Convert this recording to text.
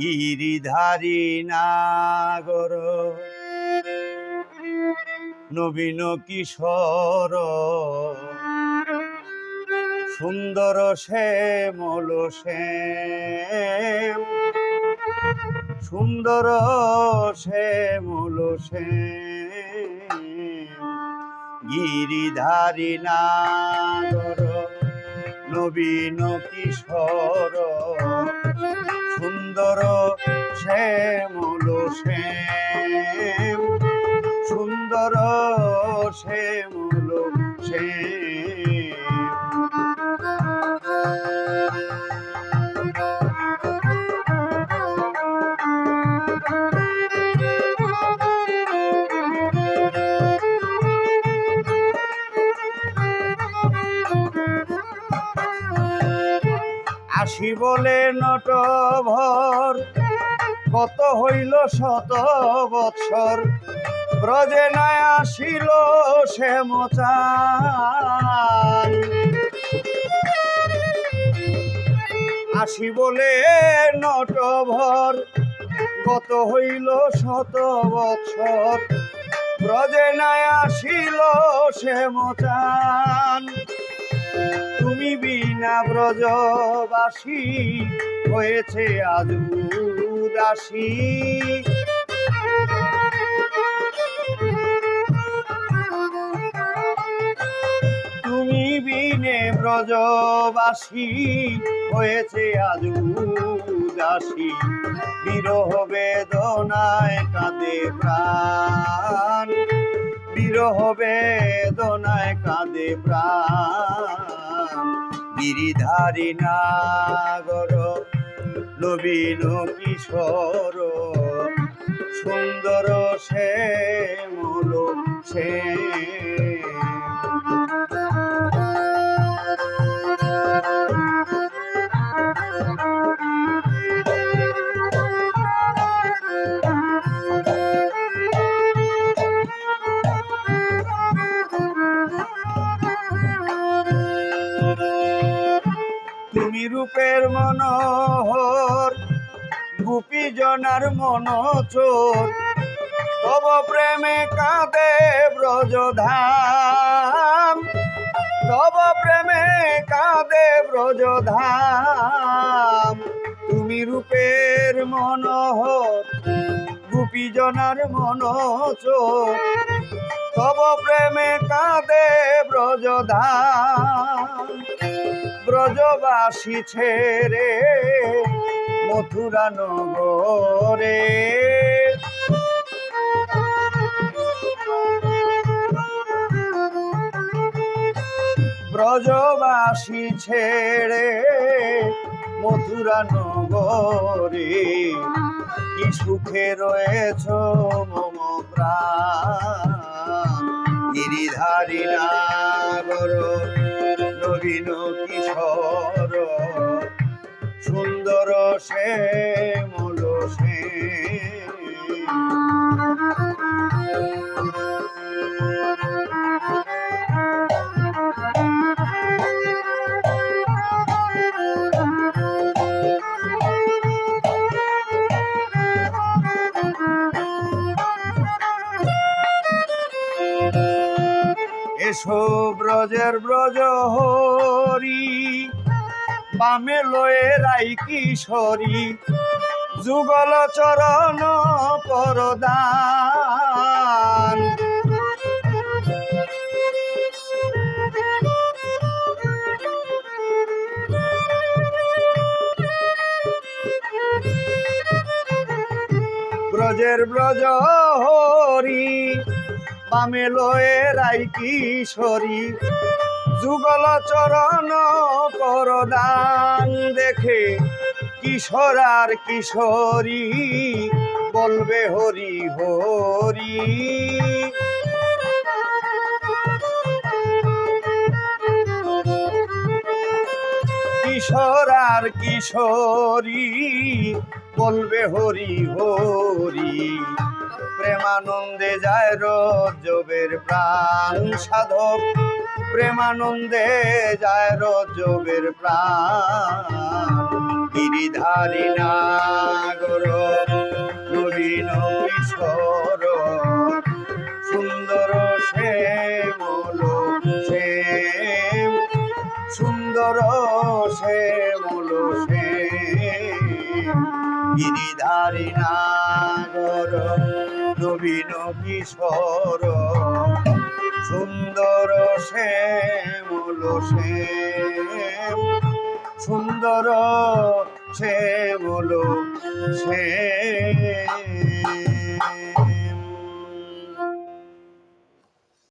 গিরিধারী নাগর। নবীন কিশোর। সুন্দর শ্যামল শ্যাম। সুন্দর শ্যামল শ্যাম। গিরিধারী নাগর নবীন কিশোর। সুন্দর শ্যামল শ্যাম সুন্দর শ্যামল আসি বলে নটভর। কত হইল শত বৎসর, ব্রজে নয় আসিল সে মোচান। আসি বলে নটভর, কত হইল শত বৎসর, ব্রজে নয় আসিল সে মোচান। তুমি বিনা ব্রজবাসী হয়েছে আজ উদাসী। তুমি বিনে ব্রজবাসী হয়েছে আজ উদাসী। বিরহ বেদনায় কাঁদে প্রাণ। বিরহ বেদনায় কাঁদে প্রাণ। গিরিধারী নাগর নবীন কিশোর সুন্দর শ্যামল শ্যাম তুমি রূপের মনোহর, গোপী জনার মন চোর তব প্রেমে কাঁদে ব্রজধাম, তব প্রেমে কাঁদে ব্রজধাম। তুমি রূপের মনোহর, গোপী জনার মন চোর তব প্রেমে কাঁদে ব্রজধাম। ব্রজবাসী ছেড়ে মথুরা নগরে। ব্রজবাসী ছেড়ে মথুরা নগরে কি সুখে রয়েছ মম প্রাণ? গিরিধারী নাগর নবীন কিশোর সুন্দর সে মলো সে এসো ব্রজের ব্রজ হরি বামে লয়ে রাই কিশোরী। যুগল চরণ পরদান। ব্রজের ব্রজ হরি বামে লয়ে রাই কিশোরী। যুগল চরণ করদান দেখে কিশোর আর কিশোরী, বলবে হরি হরি। কিশোর আর কিশোরী, বলবে হরি হরি। প্রেমানন্দে যায় রজবের প্রাণ সাধক। প্রেমানন্দে যায় রজবের প্রাণ। গিরিধারী নাগর, নবীন কিশোর। গিরিধারী নাগর নবীন কিশোর সুন্দর শ্যামল শ্যাম সুন্দর শ্যামল শ্যাম